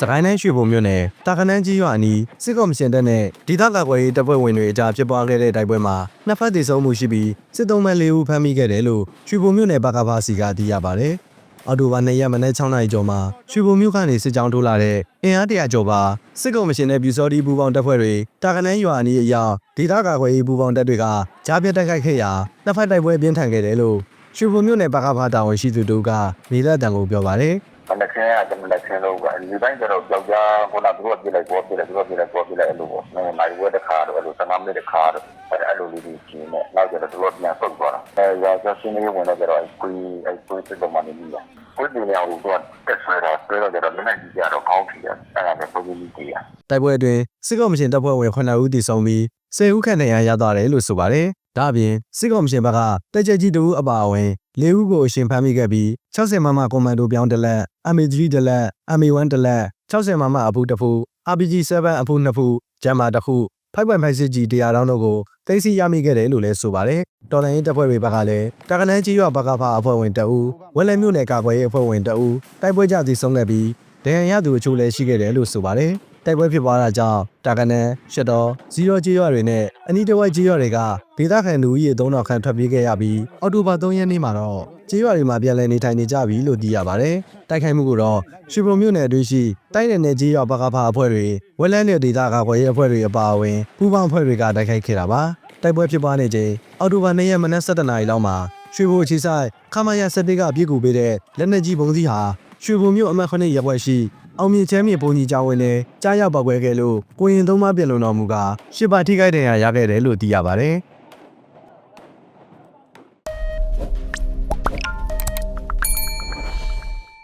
စကိုင်းတိုင်းရွှေဘုံမြို့နယ်တာခနန်းကြီးရွာအနီးစစ်ကော်မရှင်တပ်နဲ့ဒေသကာကွယ်ရေးတပ်ဖွဲ့ဝင်တွေအကြားဖြစ်ပွားခဲ့တဲ့တိုက်ပွဲမှာနှစ်ဖက်သေဆုံးမှုရှိပြီးစစ်သုံးမဲ့၄ဦးဖမ်းမိခဲ့တယ်လို့ရွှေဘုံမြို့နယ်ဘကဘာစီကသိရပါတယ်။အော်တိုဘာ2ရက်မနေ့6နာရီကျော်မှာရွှေဘုံမြို့ကနေစစ်ကြောင်းထိုးလာတဲ့အင်အားတရာကျော်ပါစစ်ကော်မရှင်နဲ့ပြူစောတီပူပေါင်းတပ်ဖွဲ့တွေတာခနန်းရွာအနီးအရောက်ဒေသကာကွယ်ရေးပူပေါင်းတပ်တွေကကြားပြတ်တိုက်ခိုက်ခဲ့ရာနှစ်ဖက်တိုက်ပွဲပြင်းထန်ခဲ့တယ်လို့ရွှေဘုံမြို့နယ်ဘကဘာတာဝန်ရှိသူတို့ကမြေလက်တံကိုပြောပါတယ်။ မနက်ခင်းကမနက်ခင်းလို့ကဒီတိုင်းကျတော့ကြောက်ကြခုနကသူတို့ပြလိုက်ပေါ်ပြလိုက်သူတို့ပြလိုက်ပေါ်ပြလိုက်အဲ့လိုပေါ့။နိုင်ဝဲတစ်ခါတော့အဲ့လို15မိနစ်တစ်ခါတော့အဲ့အဲ့လိုလေးကြီးရှင်းနေနောက်ကျတော့သူတို့ပြန်ဆုတ်သွားတာ။အဲရာဇစင်းလေးဝင်တော့ကျတော့ကိုယ်အဲ့ကိုယ်စစ်တော့မှနေပြီလား။ကိုယ်ဒီနေရာကိုတော့တက်ဆွဲတာဆွဲတော့ကျတော့လက်နဲ့ကြီးကြတော့ကောင်းပြီ။အဲ့ဒါလည်းပုံကြီးကြီးရ။တိုက်ပွဲအတွင်းစစ်ကော်မရှင်တပ်ဖွဲ့ဝင်9ဦးတည်ဆုံပြီး10ဦးခန့်နဲ့ရရသွားတယ်လို့ဆိုပါတယ်။ ဒါ့အပြင်စစ်ကော်မရှင်ဘက်ကတက်ကြကြီးတဦးအပါအဝင်၄ဦးကိုအရှင်ဖမ်းမိခဲ့ပြီး60မမကွန်မန်ဒိုပြောင်းတစ်လက် MA3 တစ်လက် MA1 တစ်လက်60မမအဖူးတစ်ဖူး RPG7 အဖူးနှစ်ဖူးဂျမ်မာတစ်ခု5.5စစ်ကြီးတရားတောင်းတို့ကိုသိမ်းဆည်းရမိခဲ့တယ်လို့လည်းဆိုပါတယ်။တော်လိုင်းရေးတပ်ဖွဲ့တွေဘက်ကလည်းတာကနန်းကြီးရွာဘကဖာအဖွဲ့ဝင်တအူးဝက်လက်မြို့နယ်ကာကွယ်ရေးအဖွဲ့ဝင်တအူးတိုက်ပွဲကြသည်ဆုံးခဲ့ပြီးဒဏ်ရာရသူအချို့လည်းရှိခဲ့တယ်လို့ဆိုပါတယ်။ တိုက်ပွဲဖြစ်ပွားတာကြောင့်တာကနန်ရှစ်တော်ဇီရောကြေးရွာတွေနဲ့အနီးတစ်ဝိုက်ကြေးရွာတွေကဒေသခံလူဦးရေ3000ခန့်ထွက်ပြေးခဲ့ရပြီးအောက်တိုဘာ3ရက်နေ့မှာတော့ကြေးရွာတွေမှာပြန်လည်နေထိုင်နေကြပြီလို့သိရပါတယ်။တိုက်ခိုက်မှုကိုတော့ရွှေဘုံမြို့နယ်အတွင်းရှိတိုင်းနယ်နယ်ကြေးရွာဘကဖာအဖွဲ့တွေဝက်လန်းနယ်ဒေသကာကွယ်ရေးအဖွဲ့တွေအပါအဝင်ပူးပေါင်းအဖွဲ့တွေကတိုက်ခိုက်ခဲ့တာပါ။တိုက်ပွဲဖြစ်ပွားနေချိန်အောက်တိုဘာ2ရက်မနက်7:00နာရီလောက်မှာရွှေဘိုအခြေဆိုင်ခမာယာ7ကပြည့်ကူပေးတဲ့လက်နက်ကြီးပုံစည်းဟာရွှေဘုံမြို့အမှတ်9ရပ်ကွက်ရှိ အောင်မြင့်ချမ်းမြေဘုံကြီးကျောင်းဝင်နဲ့ကြားရောက်ပောက်ကွဲခဲ့လို့ကိုရင်သုံးပါးပြင်လုံတော်မူကရှစ်ပါထိခိုက်ဒဏ်ရာရခဲ့တယ်လို့သိရပါတယ်။